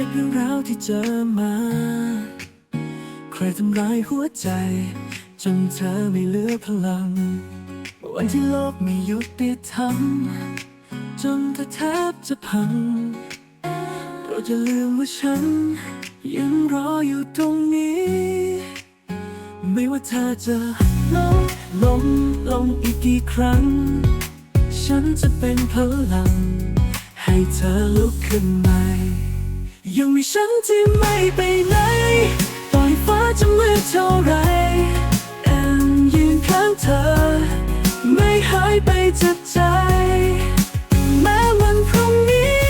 เรื่องราวที่เจอมา ใครทำร้ายหัวใจ จนเธอไม่เหลือพลัง วันที่โลกไม่หยุติธรรมจนเธอแทบจะพัง เราจะลืมว่าฉัน ยังรออยู่ตรงนี้ ไม่ว่าเธอจะล้มล้มลงอีกกี่ครั้ง ฉันจะเป็นพลัง ให้เธอลุกขึ้นใหม่ ยังมีฉันที่ไม่ไปไหนต่อยฟ้าจะมืดเท่าไรแอนยืนข้างเธอ ไม่หายไปจากใจ แม้วันพรุ่งนี้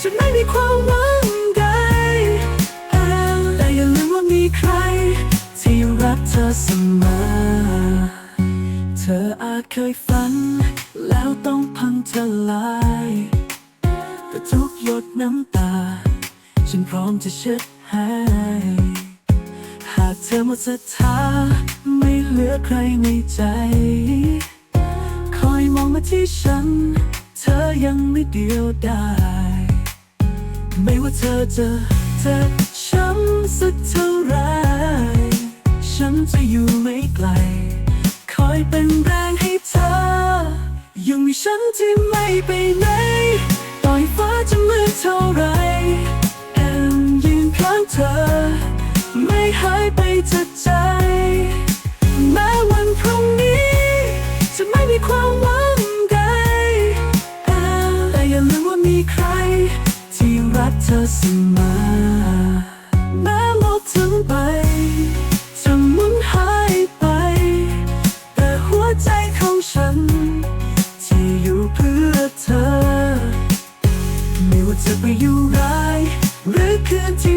จะไม่มีความหวังใดแอนแต่อย่าลืมว่ามีใคร ที่รักเธอเสมอ เธออาจเคยฝัน แล้วต้องพังทลายแต่ทุกหยดน้ำตา ฉันพร้อมจะเช็ดให้ หากเธอหมดศรัทธาไม่เหลือใครในใจ คอยมองมาที่ฉัน เธอยังไม่เดียวดายไม่ว่าเธอจะเจ็บช้ำสักเท่าไร ฉันจะอยู่ไม่ไกล คอยเป็นแรงให้เธอ ยังมีฉันที่ไม่ไปไหน ต่อยฟ้าจะมืดเท่าไร หายไปจากใจ แม้วันพรุ่งนี้ จะไม่มีความหวังใดแอนแต่อย่าลืมว่ามีใคร ที่รักเธอเสมอแม้โลกทั้งใบจะมุนหายไป แต่หัวใจของฉัน ที่อยู่เพื่อเธอ ไม่ว่าจะไปอยู่ร้ายหรือคืนที่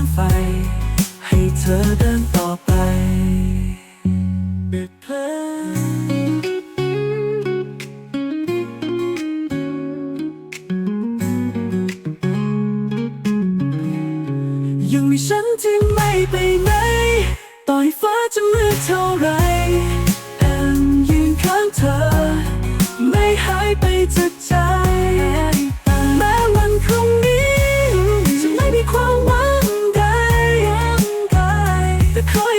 งไฟ ให้เธอเดินต่อไปปิดเพลงยังมีฉันที่ไม่ไปไหน ต่อยฟ้าจะมืดเท่าไร the coin.